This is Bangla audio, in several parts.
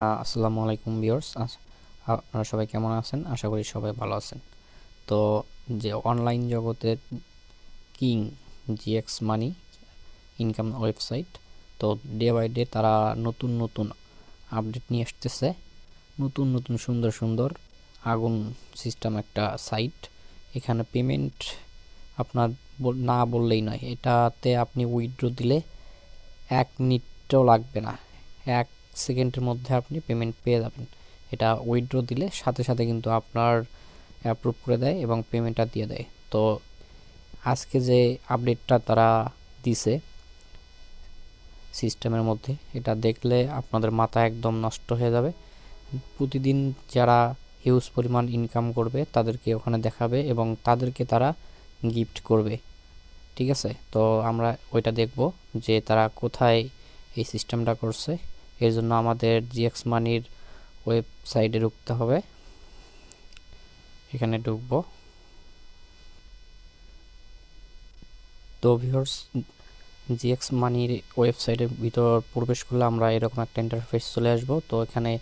আসসালামু আলাইকুম ভিউয়ার্স। আপনারা সবাই কেমন আছেন? আশা করি সবাই ভালো আছেন। তো যে অনলাইন জগতের king, GX money income website, তো ডে বাই ডে তারা নতুন নতুন আপডেট নিয়ে আসতেছে। নতুন নতুন সুন্দর সুন্দর আগুন সিস্টেম একটা সাইট। এখানে পেমেন্ট আপনার না বললেই নয়, এটাতে আপনি উইথড্র দিলে এক মিনিটও লাগবে না। এক সেকেন্ডের মধ্যে আপনি পেমেন্ট পেয়ে যাবেন। এটা উইথড্র দিলে সাথে সাথে কিন্তু আপনার অ্যাপ্রুভ করে দেয় এবং পেমেন্টটা দিয়ে দেয়। তো আজকে যে আপডেটটা তারা দিছে সিস্টেমের মধ্যে, এটা দেখলে আপনাদের মাথা একদম নষ্ট হয়ে যাবে। প্রতিদিন যারা হিউজ পরিমাণ ইনকাম করবে, তাদেরকে ওখানে দেখাবে এবং তাদেরকে তারা গিফট করবে। ঠিক আছে? তো আমরা ওইটা দেখব যে তারা কোথায় এই সিস্টেমটা করছে। এর জন্য আমাদের জিএক্স মানির ওয়েবসাইটে ঢুকতে হবে। এখানে ঢুকবো। তো ভিউয়ার্স জিএক্স মানির ওয়েবসাইটের ভিতর প্রবেশ করলে আমরা এরকম একটা ইন্টারফেস চলে আসব। তো এখানে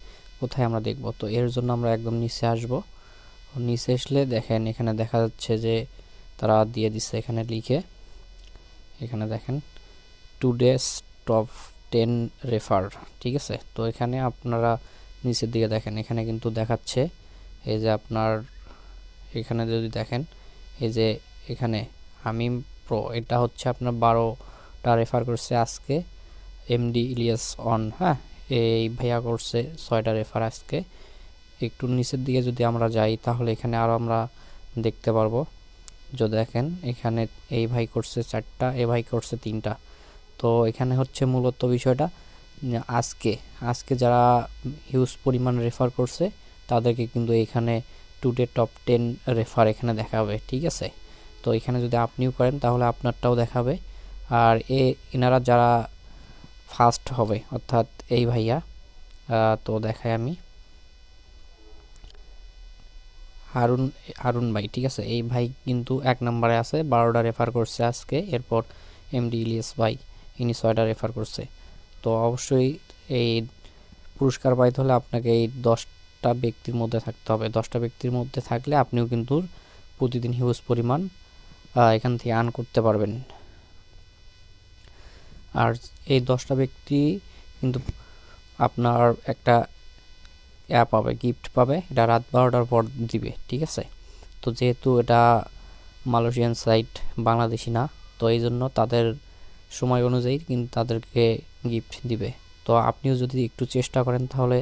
কোথায় আমরা দেখব? তো এর জন্য আমরা একদম নিচে আসব। নিচে আসলে দেখেন, এখানে দেখা যাচ্ছে যে তারা দিয়ে দিচ্ছে এখানে লিখে। এখানে দেখেন টুডেস টপ টেন রেফার ঠিক আছে? তো এখানে আপনারা নিচের দিকে দেখেন, এখানে কিন্তু দেখাচ্ছে এই যে আপনার, এখানে যদি দেখেন, এই যে এখানে আমি প্রো এটা হচ্ছে আপনার বারোটা রেফার করছে আজকে এমডি ইলিয়াস অন হ্যাঁ? এই ভাইয়া করছে ছয়টা রেফার আজকে। একটু নিচের দিকে যদি আমরা যাই, তাহলে এখানে আরও আমরা দেখতে পারব। যদি দেখেন, এখানে এই ভাই করছে চারটা, এ ভাই করছে তিনটা। তো এখানে হচ্ছে মূলত বিষয়টা, আজকে আজকে যারা হিউজ পরিমাণ রেফার করছে, তাদেরকে কিন্তু এখানে টুডে টপ টেন রেফার এখানে দেখাবে, ঠিক আছে? তো এখানে যদি আপনিও করেন, তাহলে আপনারটাও দেখাবে। আর এ, এনারা যারা ফার্স্ট হবে, অর্থাৎ এই ভাইয়া তো দেখাই আমি। হারুন হারুন ভাই, ঠিক আছে? এই ভাই কিন্তু এক নম্বরে আছে, বারোটা রেফার করছে আজকে, এরপর এমডি ইলিয়াস ভাই। ইনি ছয়টা রেফার করছে। তো অবশ্যই এই পুরস্কার পাইতে হলে আপনাকে এই দশটা ব্যক্তির মধ্যে থাকতে হবে। দশটা ব্যক্তির মধ্যে থাকলে আপনিও কিন্তু প্রতিদিন হিউজ পরিমাণ এখান থেকে আর্ন করতে পারবেন। আর এই দশটা ব্যক্তি কিন্তু আপনার একটা অ্যাপ পাবে গিফট পাবে। এটা রাত বারোটার পর দিবে, ঠিক আছে? তো যেহেতু এটা মালয়েশিয়ান সাইট বাংলাদেশি না, তো এই জন্য তাদের সময় অনুযায়ী কিন্তু তাদেরকে গিফট দিবে। তো আপনিও যদি একটু চেষ্টা করেন তাহলে